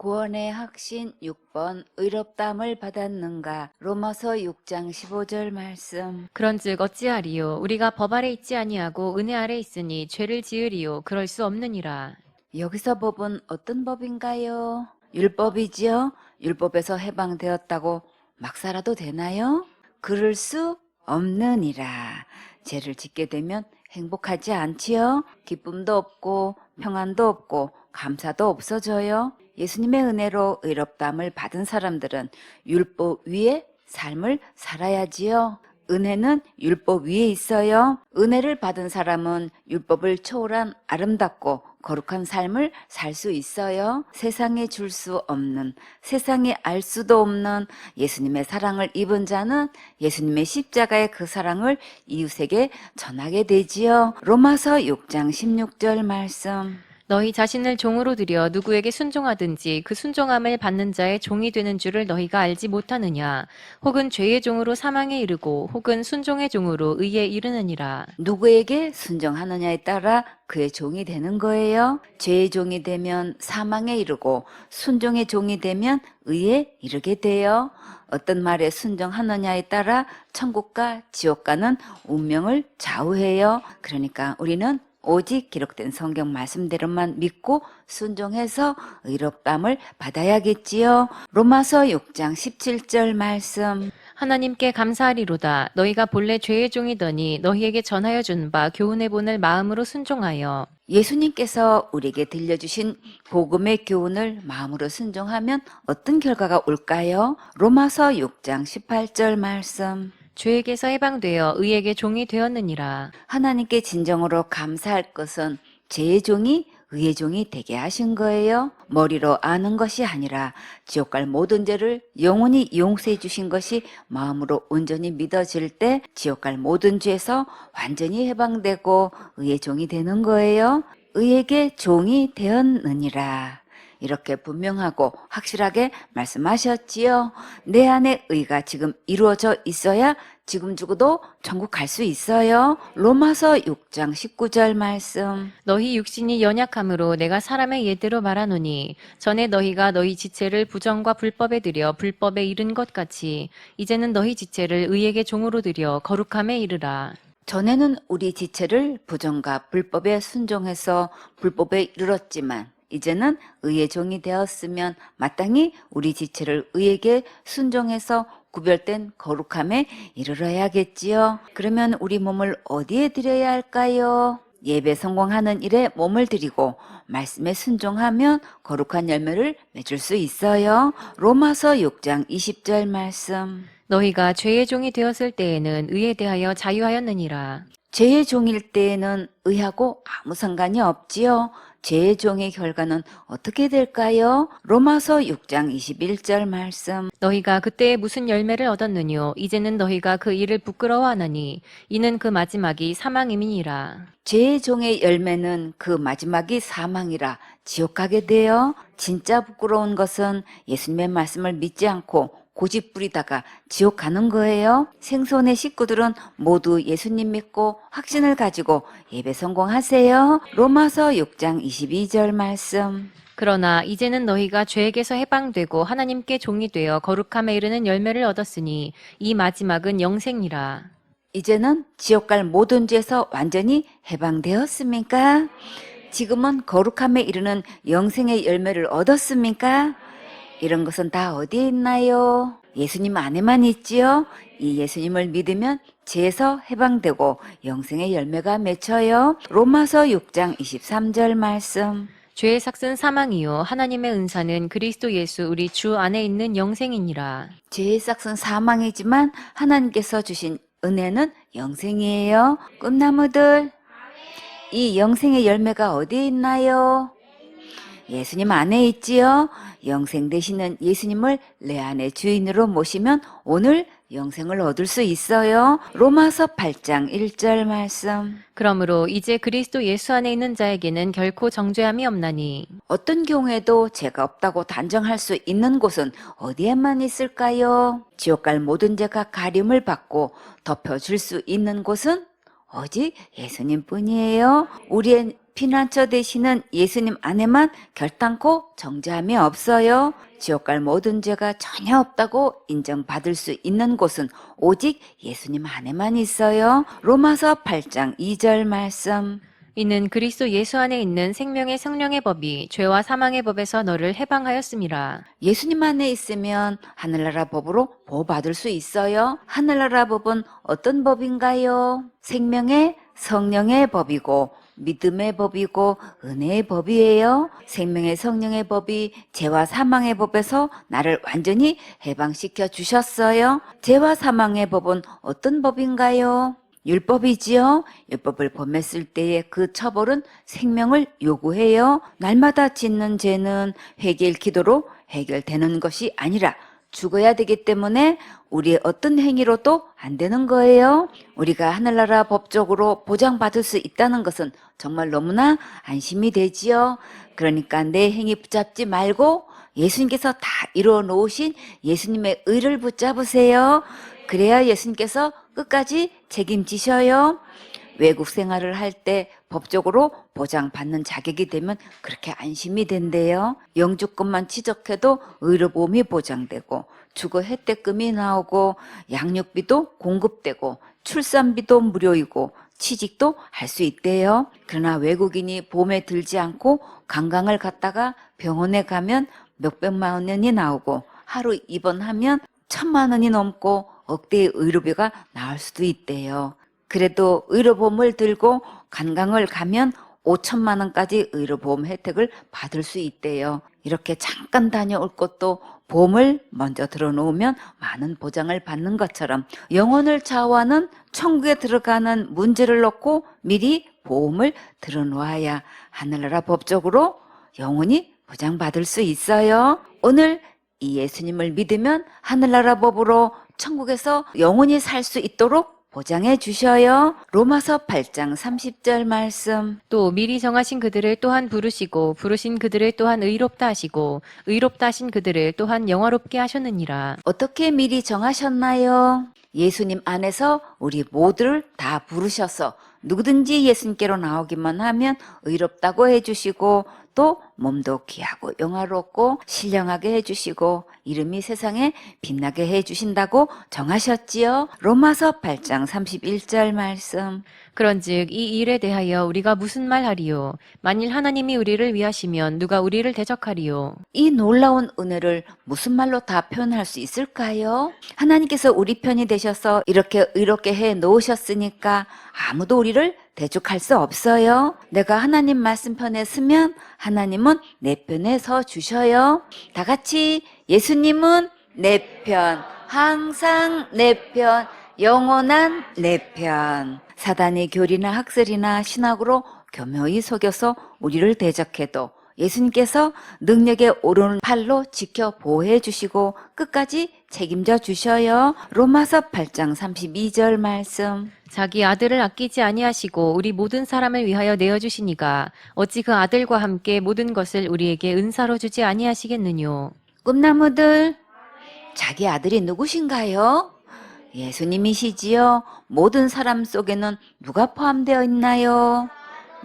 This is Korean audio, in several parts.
구원의 확신 6번 의롭담을 받았는가 로마서 6장 15절 말씀 그런즉 어찌하리요 우리가 법 아래 있지 아니하고 은혜 아래 있으니 죄를 지으리요 그럴 수 없느니라 여기서 법은 어떤 법인가요? 율법이지요? 율법에서 해방되었다고 막 살아도 되나요? 그럴 수 없느니라. 죄를 짓게 되면 행복하지 않지요? 기쁨도 없고 평안도 없고 감사도 없어져요. 예수님의 은혜로 의롭담을 받은 사람들은 율법 위에 삶을 살아야지요. 은혜는 율법 위에 있어요. 은혜를 받은 사람은 율법을 초월한 아름답고 거룩한 삶을 살 수 있어요. 세상에 줄 수 없는, 세상에 알 수도 없는 예수님의 사랑을 입은 자는 예수님의 십자가의 그 사랑을 이웃에게 전하게 되지요. 로마서 6장 16절 말씀. 너희 자신을 종으로 들여 누구에게 순종하든지 그 순종함을 받는 자의 종이 되는 줄을 너희가 알지 못하느냐 혹은 죄의 종으로 사망에 이르고 혹은 순종의 종으로 의에 이르느니라 누구에게 순종하느냐에 따라 그의 종이 되는 거예요. 죄의 종이 되면 사망에 이르고 순종의 종이 되면 의에 이르게 돼요. 어떤 말에 순종하느냐에 따라 천국과 지옥과는 운명을 좌우해요. 그러니까 우리는 오직 기록된 성경 말씀대로만 믿고 순종해서 의롭담을 받아야겠지요. 로마서 6장 17절 말씀. 하나님께 감사하리로다 너희가 본래 죄의 종이더니 너희에게 전하여 준 바 교훈해 보낼 마음으로 순종하여 예수님께서 우리에게 들려주신 복음의 교훈을 마음으로 순종하면 어떤 결과가 올까요? 로마서 6장 18절 말씀. 죄에게서 해방되어 의에게 종이 되었느니라 하나님께 진정으로 감사할 것은 죄의 종이 의의 종이 되게 하신 거예요. 머리로 아는 것이 아니라 지옥 갈 모든 죄를 영원히 용서해 주신 것이 마음으로 온전히 믿어질 때 지옥 갈 모든 죄에서 완전히 해방되고 의의 종이 되는 거예요. 의에게 종이 되었느니라. 이렇게 분명하고 확실하게 말씀하셨지요. 내 안에 의가 지금 이루어져 있어야 지금 죽어도 천국 갈 수 있어요. 로마서 6장 19절 말씀. 너희 육신이 연약함으로 내가 사람의 예대로 말하노니 전에 너희가 너희 지체를 부정과 불법에 들여 불법에 이른 것 같이 이제는 너희 지체를 의에게 종으로 들여 거룩함에 이르라 전에는 우리 지체를 부정과 불법에 순종해서 불법에 이르렀지만 이제는 의의 종이 되었으면 마땅히 우리 지체를 의에게 순종해서 구별된 거룩함에 이르러야겠지요. 그러면 우리 몸을 어디에 드려야 할까요? 예배 성공하는 일에 몸을 드리고 말씀에 순종하면 거룩한 열매를 맺을 수 있어요. 로마서 6장 20절 말씀. 너희가 죄의 종이 되었을 때에는 의에 대하여 자유하였느니라 죄의 종일 때에는 의하고 아무 상관이 없지요. 죄의 종의 결과는 어떻게 될까요? 로마서 6장 21절 말씀. 너희가 그때에 무슨 열매를 얻었느뇨 이제는 너희가 그 일을 부끄러워하나니 이는 그 마지막이 사망임이니라 죄의 종의 열매는 그 마지막이 사망이라 지옥 가게 돼요. 진짜 부끄러운 것은 예수님의 말씀을 믿지 않고 고집 부리다가 지옥 가는 거예요. 생손의 식구들은 모두 예수님 믿고 확신을 가지고 예배 성공하세요. 로마서 6장 22절 말씀. 그러나 이제는 너희가 죄에게서 해방되고 하나님께 종이 되어 거룩함에 이르는 열매를 얻었으니 이 마지막은 영생이라. 이제는 지옥 갈 모든 죄에서 완전히 해방되었습니까? 지금은 거룩함에 이르는 영생의 열매를 얻었습니까? 이런 것은 다 어디에 있나요? 예수님 안에만 있지요? 이 예수님을 믿으면 죄에서 해방되고 영생의 열매가 맺혀요. 로마서 6장 23절 말씀. 죄의 삭은 사망이요 하나님의 은사는 그리스도 예수 우리 주 안에 있는 영생이니라. 죄의 싹은 사망이지만 하나님께서 주신 은혜는 영생이에요. 꿈나무들, 이 영생의 열매가 어디에 있나요? 예수님 안에 있지요. 영생 되시는 예수님을 내 안에 주인으로 모시면 오늘 영생을 얻을 수 있어요. 로마서 8장 1절 말씀. 그러므로 이제 그리스도 예수 안에 있는 자에게는 결코 정죄함이 없나니 어떤 경우에도 죄가 없다고 단정할 수 있는 곳은 어디에만 있을까요? 지옥 갈 모든 죄가 가림을 받고 덮여줄 수 있는 곳은 오직 예수님 뿐이에요. 우리의 피난처 되시는 예수님 안에만 결단코 정죄함이 없어요. 지옥 갈 모든 죄가 전혀 없다고 인정받을 수 있는 곳은 오직 예수님 안에만 있어요. 로마서 8장 2절 말씀. 이는 그리스도 예수 안에 있는 생명의 성령의 법이 죄와 사망의 법에서 너를 해방하였음이라. 예수님 안에 있으면 하늘나라 법으로 보호받을 수 있어요. 하늘나라 법은 어떤 법인가요? 생명의 성령의 법이고 믿음의 법이고 은혜의 법이에요. 생명의 성령의 법이 죄와 사망의 법에서 나를 완전히 해방시켜 주셨어요. 죄와 사망의 법은 어떤 법인가요? 율법이지요. 율법을 범했을 때의 그 처벌은 생명을 요구해요. 날마다 짓는 죄는 회개의 기도로 해결되는 것이 아니라 죽어야 되기 때문에 우리의 어떤 행위로도 안 되는 거예요. 우리가 하늘나라 법적으로 보장받을 수 있다는 것은 정말 너무나 안심이 되지요. 그러니까 내 행위 붙잡지 말고 예수님께서 다 이루어 놓으신 예수님의 의를 붙잡으세요. 그래야 예수님께서 끝까지 책임지셔요. 외국 생활을 할 때 법적으로 보장받는 자격이 되면 그렇게 안심이 된대요. 영주권만 취득해도 의료보험이 보장되고 주거 혜택금이 나오고 양육비도 공급되고 출산비도 무료이고 취직도 할 수 있대요. 그러나 외국인이 보험에 들지 않고 관광을 갔다가 병원에 가면 몇백만 원이 나오고 하루 입원하면 천만 원이 넘고 억대의 의료비가 나올 수도 있대요. 그래도 의료보험을 들고 관광을 가면 5천만 원까지 의료보험 혜택을 받을 수 있대요. 이렇게 잠깐 다녀올 것도 보험을 먼저 들어놓으면 많은 보장을 받는 것처럼 영혼을 좌우하는 천국에 들어가는 문제를 놓고 미리 보험을 들어놓아야 하늘나라 법적으로 영혼이 보장받을 수 있어요. 오늘 이 예수님을 믿으면 하늘나라 법으로 천국에서 영원히 살수 있도록 보장해 주셔요. 로마서 8장 30절 말씀. 또 미리 정하신 그들을 또한 부르시고 부르신 그들을 또한 의롭다 하시고 의롭다 하신 그들을 또한 영화롭게 하셨느니라. 어떻게 미리 정하셨나요? 예수님 안에서 우리 모두를 다 부르셔서 누구든지 예수님께로 나오기만 하면 의롭다고 해주시고 또 몸도 귀하고 영화롭고 신령하게 해주시고 이름이 세상에 빛나게 해주신다고 정하셨지요. 로마서 8장 31절 말씀. 그런즉 이 일에 대하여 우리가 무슨 말하리요? 만일 하나님이 우리를 위하시면 누가 우리를 대적하리요? 이 놀라운 은혜를 무슨 말로 다 표현할 수 있을까요? 하나님께서 우리 편이 되셔서 이렇게 의롭게 해 놓으셨으니까 아무도 우리를 대적할 수 없어요. 내가 하나님 말씀 편에 서면 하나님은 내 편에 서 주셔요. 다 같이 예수님은 내 편, 항상 내 편, 영원한 내 편. 사단의 교리나 학설이나 신학으로 교묘히 속여서 우리를 대적해도 예수님께서 능력에 오르는 팔로 지켜 보호해 주시고 끝까지 책임져 주셔요. 로마서 8장 32절 말씀. 자기 아들을 아끼지 아니하시고 우리 모든 사람을 위하여 내어 주시니가 어찌 그 아들과 함께 모든 것을 우리에게 은사로 주지 아니하시겠느뇨? 꿈나무들, 자기 아들이 누구신가요? 예수님이시지요. 모든 사람 속에는 누가 포함되어 있나요?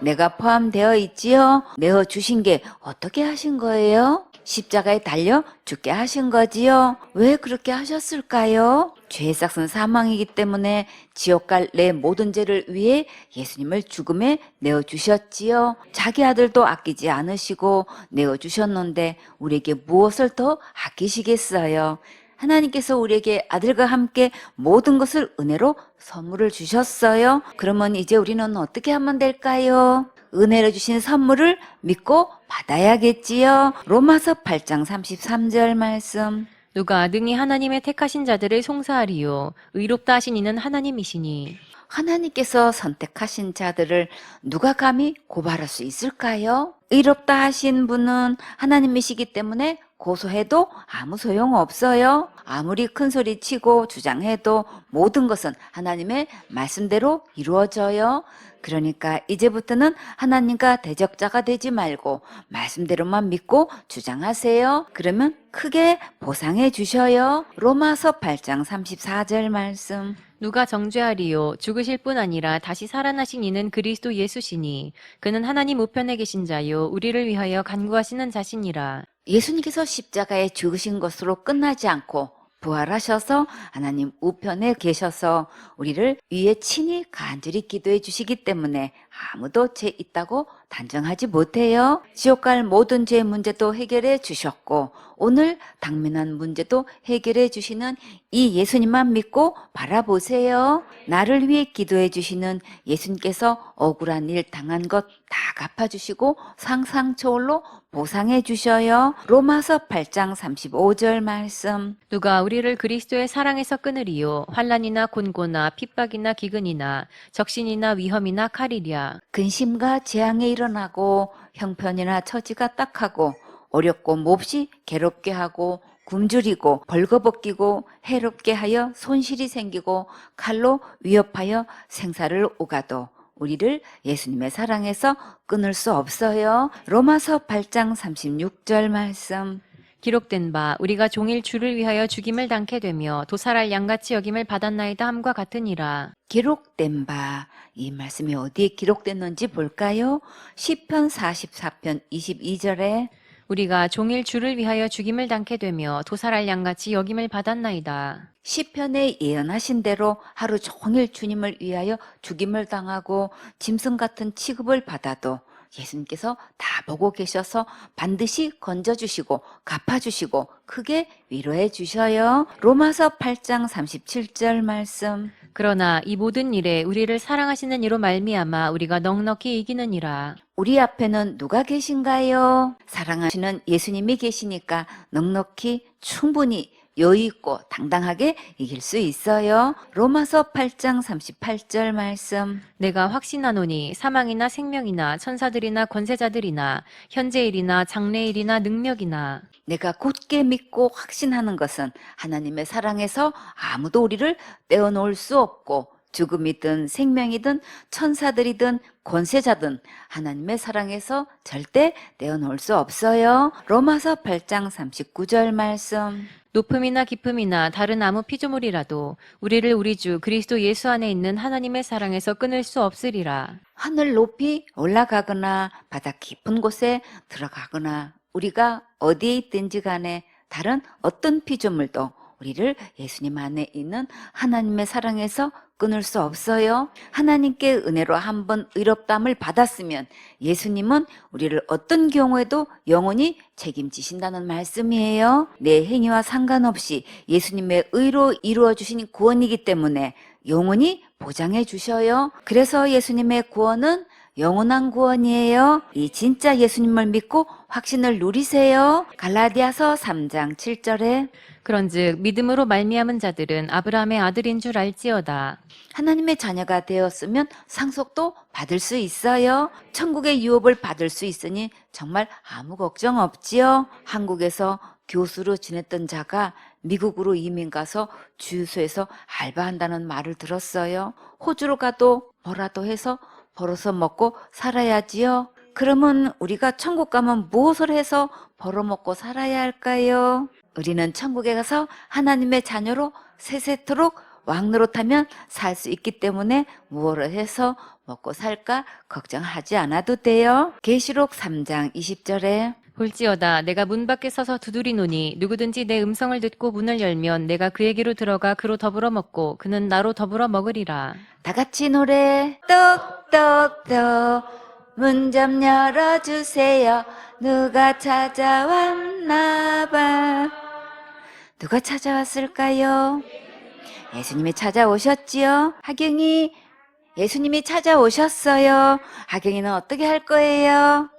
내가 포함되어 있지요. 내어 주신 게 어떻게 하신 거예요? 십자가에 달려 죽게 하신 거지요. 왜 그렇게 하셨을까요? 죄의 싹은 사망이기 때문에 지옥 갈 내 모든 죄를 위해 예수님을 죽음에 내어 주셨지요. 자기 아들도 아끼지 않으시고 내어 주셨는데 우리에게 무엇을 더 아끼시겠어요? 하나님께서 우리에게 아들과 함께 모든 것을 은혜로 선물을 주셨어요. 그러면 이제 우리는 어떻게 하면 될까요? 은혜로 주신 선물을 믿고 받아야겠지요. 로마서 8장 33절 말씀. 누가 능히 하나님의 택하신 자들을 송사하리요? 의롭다 하신 이는 하나님이시니. 하나님께서 선택하신 자들을 누가 감히 고발할 수 있을까요? 의롭다 하신 분은 하나님이시기 때문에 고소해도 아무 소용 없어요. 아무리 큰 소리 치고 주장해도 모든 것은 하나님의 말씀대로 이루어져요. 그러니까 이제부터는 하나님과 대적자가 되지 말고 말씀대로만 믿고 주장하세요. 그러면 크게 보상해 주셔요. 로마서 8장 34절 말씀. 누가 정죄하리요 죽으실 뿐 아니라 다시 살아나신 이는 그리스도 예수시니 그는 하나님 우편에 계신 자요 우리를 위하여 간구하시는 자신이라 예수님께서 십자가에 죽으신 것으로 끝나지 않고 부활하셔서 하나님 우편에 계셔서 우리를 위에 친히 간절히 기도해 주시기 때문에 아무도 죄 있다고 단정하지 못해요. 지옥 갈 모든 죄 문제도 해결해 주셨고 오늘 당면한 문제도 해결해 주시는 이 예수님만 믿고 바라보세요. 나를 위해 기도해 주시는 예수님께서 억울한 일 당한 것 다 갚아주시고 상상초월로 보상해 주셔요. 로마서 8장 35절 말씀. 누가 우리를 그리스도의 사랑에서 끊으리요 환란이나 곤고나 핍박이나 기근이나 적신이나 위험이나 칼이랴 근심과 재앙에 일어나고 형편이나 처지가 딱하고 어렵고 몹시 괴롭게 하고 굶주리고 벌거벗기고 해롭게 하여 손실이 생기고 칼로 위협하여 생사를 오가도 우리를 예수님의 사랑에서 끊을 수 없어요. 로마서 8장 36절 말씀. 기록된 바 우리가 종일 주를 위하여 죽임을 당케 되며 도살할 양같이 여김을 받았나이다 함과 같으니라 기록된 바 이 말씀이 어디에 기록됐는지 볼까요? 시편 44편 22절에 우리가 종일 주를 위하여 죽임을 당케 되며 도살할 양같이 여김을 받았나이다 시편에 예언하신 대로 하루 종일 주님을 위하여 죽임을 당하고 짐승 같은 취급을 받아도 예수님께서 다 보고 계셔서 반드시 건져주시고 갚아주시고 크게 위로해 주셔요. 로마서 8장 37절 말씀. 그러나 이 모든 일에 우리를 사랑하시는 이로 말미암아 우리가 넉넉히 이기느니라 우리 앞에는 누가 계신가요? 사랑하시는 예수님이 계시니까 넉넉히 충분히 여유 있고 당당하게 이길 수 있어요. 로마서 8장 38절 말씀. 내가 확신하노니 사망이나 생명이나 천사들이나 권세자들이나 현재일이나 장래일이나 능력이나 내가 곧게 믿고 확신하는 것은 하나님의 사랑에서 아무도 우리를 떼어놓을 수 없고 죽음이든 생명이든 천사들이든 권세자든 하나님의 사랑에서 절대 떼어놓을 수 없어요. 로마서 8장 39절 말씀. 높음이나 깊음이나 다른 아무 피조물이라도 우리를 우리 주 그리스도 예수 안에 있는 하나님의 사랑에서 끊을 수 없으리라. 하늘 높이 올라가거나 바다 깊은 곳에 들어가거나 우리가 어디에 있든지 간에 다른 어떤 피조물도 우리를 예수님 안에 있는 하나님의 사랑에서 끊을 수 없어요. 하나님께 은혜로 한번 의롭담을 받았으면 예수님은 우리를 어떤 경우에도 영원히 책임지신다는 말씀이에요. 내 행위와 상관없이 예수님의 의로 이루어 주신 구원이기 때문에 영원히 보장해 주셔요. 그래서 예수님의 구원은 영원한 구원이에요. 이 진짜 예수님을 믿고 확신을 누리세요. 갈라디아서 3장 7절에 그런즉 믿음으로 말미암은 자들은 아브라함의 아들인 줄 알지어다. 하나님의 자녀가 되었으면 상속도 받을 수 있어요. 천국의 유업을 받을 수 있으니 정말 아무 걱정 없지요. 한국에서 교수로 지냈던 자가 미국으로 이민 가서 주유소에서 알바한다는 말을 들었어요. 호주로 가도 뭐라도 해서 벌어서 먹고 살아야지요. 그러면 우리가 천국 가면 무엇을 해서 벌어먹고 살아야 할까요? 우리는 천국에 가서 하나님의 자녀로 세세토록 왕노릇하면 살 수 있기 때문에 무엇을 해서 먹고 살까 걱정하지 않아도 돼요. 계시록 3장 20절에 볼지어다 내가 문 밖에 서서 두드리노니 누구든지 내 음성을 듣고 문을 열면 내가 그에게로 들어가 그로 더불어 먹고 그는 나로 더불어 먹으리라. 다 같이 노래 똑똑똑 문 좀 열어주세요 누가 찾아왔나 봐 누가 찾아왔을까요? 예수님이 찾아오셨지요 하경이 예수님이 찾아오셨어요 하경이는 어떻게 할 거예요?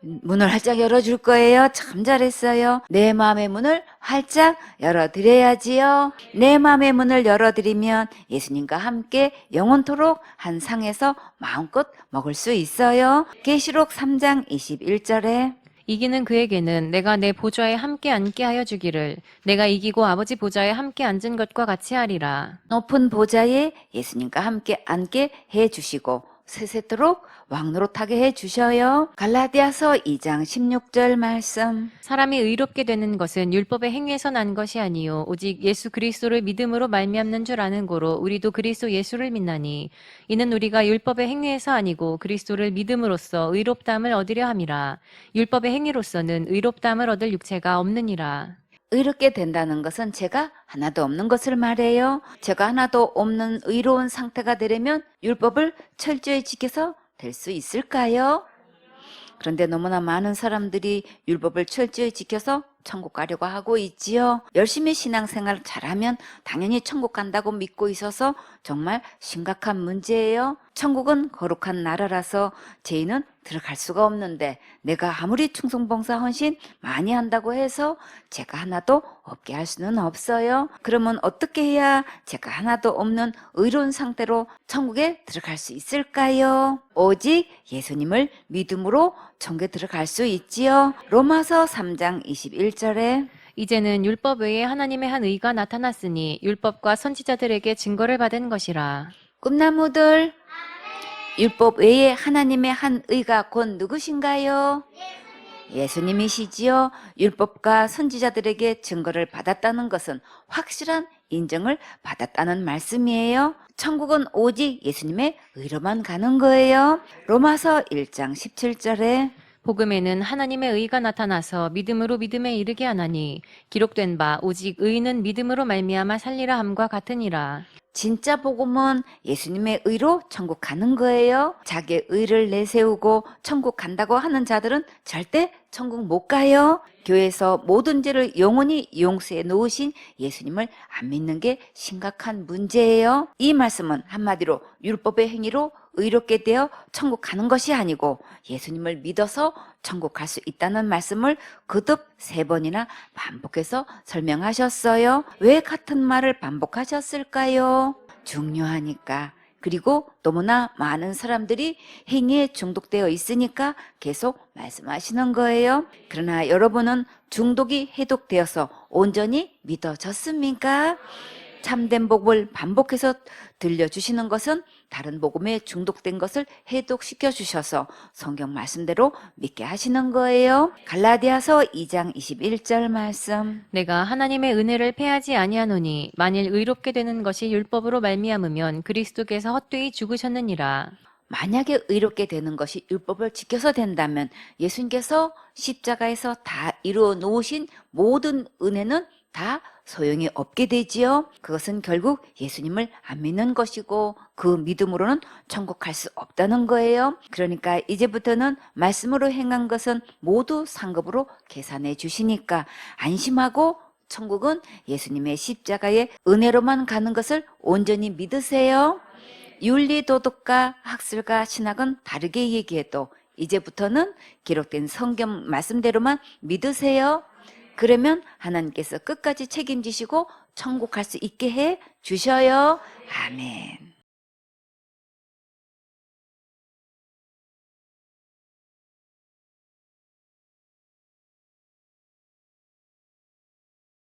문을 활짝 열어줄 거예요. 참 잘했어요. 내 마음의 문을 활짝 열어드려야지요. 내 마음의 문을 열어드리면 예수님과 함께 영원토록 한 상에서 마음껏 먹을 수 있어요. 계시록 3장 21절에 이기는 그에게는 내가 내 보좌에 함께 앉게 하여 주기를 내가 이기고 아버지 보좌에 함께 앉은 것과 같이 하리라. 높은 보좌에 예수님과 함께 앉게 해 주시고 세세토록 왕노릇하게 해 주셔요. 갈라디아서 2장 16절 말씀. 사람이 의롭게 되는 것은 율법의 행위에서 난 것이 아니요 오직 예수 그리스도를 믿음으로 말미암는 줄 아는 고로 우리도 그리스도 예수를 믿나니 이는 우리가 율법의 행위에서 아니고 그리스도를 믿음으로써 의롭다함을 얻으려 함이라 율법의 행위로서는 의롭다함을 얻을 육체가 없느니라 의롭게 된다는 것은 제가 하나도 없는 것을 말해요. 제가 하나도 없는 의로운 상태가 되려면 율법을 철저히 지켜서 될 수 있을까요? 그런데 너무나 많은 사람들이 율법을 철저히 지켜서 천국 가려고 하고 있지요. 열심히 신앙생활 잘하면 당연히 천국 간다고 믿고 있어서 정말 심각한 문제예요. 천국은 거룩한 나라라서 죄인은 들어갈 수가 없는데 내가 아무리 충성봉사 헌신 많이 한다고 해서 제가 하나도 없게 할 수는 없어요. 그러면 어떻게 해야 제가 하나도 없는 의로운 상태로 천국에 들어갈 수 있을까요? 오직 예수님을 믿음으로 천국에 들어갈 수 있지요. 로마서 3장 21절에 이제는 율법 외에 하나님의 한 의가 나타났으니 율법과 선지자들에게 증거를 받은 것이라 꿈나무들 율법 외에 하나님의 한 의가 곧 누구신가요? 예수님이시지요. 율법과 선지자들에게 증거를 받았다는 것은 확실한 인정을 받았다는 말씀이에요. 천국은 오직 예수님의 의로만 가는 거예요. 로마서 1장 17절에 복음에는 하나님의 의가 나타나서 믿음으로 믿음에 이르게 하나니 기록된 바 오직 의는 믿음으로 말미암아 살리라 함과 같으니라 진짜 복음은 예수님의 의로 천국 가는 거예요. 자기의 의를 내세우고 천국 간다고 하는 자들은 절대 천국 못 가요. 교회에서 모든 죄를 영원히 용서해 놓으신 예수님을 안 믿는 게 심각한 문제예요. 이 말씀은 한마디로 율법의 행위로 의롭게 되어 천국 가는 것이 아니고 예수님을 믿어서 천국 갈 수 있다는 말씀을 거듭 세 번이나 반복해서 설명하셨어요. 왜 같은 말을 반복하셨을까요? 중요하니까. 그리고 너무나 많은 사람들이 행위에 중독되어 있으니까 계속 말씀하시는 거예요. 그러나 여러분은 중독이 해독되어서 온전히 믿어졌습니까? 참된 복을 반복해서 들려주시는 것은 다른 복음에 중독된 것을 해독시켜 주셔서 성경 말씀대로 믿게 하시는 거예요. 갈라디아서 2장 21절 말씀. 내가 하나님의 은혜를 패하지 아니하노니 만일 의롭게 되는 것이 율법으로 말미암으면 그리스도께서 헛되이 죽으셨느니라 만약에 의롭게 되는 것이 율법을 지켜서 된다면 예수님께서 십자가에서 다 이루어 놓으신 모든 은혜는 다 소용이 없게 되지요. 그것은 결국 예수님을 안 믿는 것이고 그 믿음으로는 천국 갈 수 없다는 거예요. 그러니까 이제부터는 말씀으로 행한 것은 모두 상급으로 계산해 주시니까 안심하고 천국은 예수님의 십자가의 은혜로만 가는 것을 온전히 믿으세요. 윤리 도덕과 학술과 신학은 다르게 얘기해도 이제부터는 기록된 성경 말씀대로만 믿으세요. 그러면 하나님께서 끝까지 책임지시고 천국 갈 수 있게 해 주셔요. 아멘.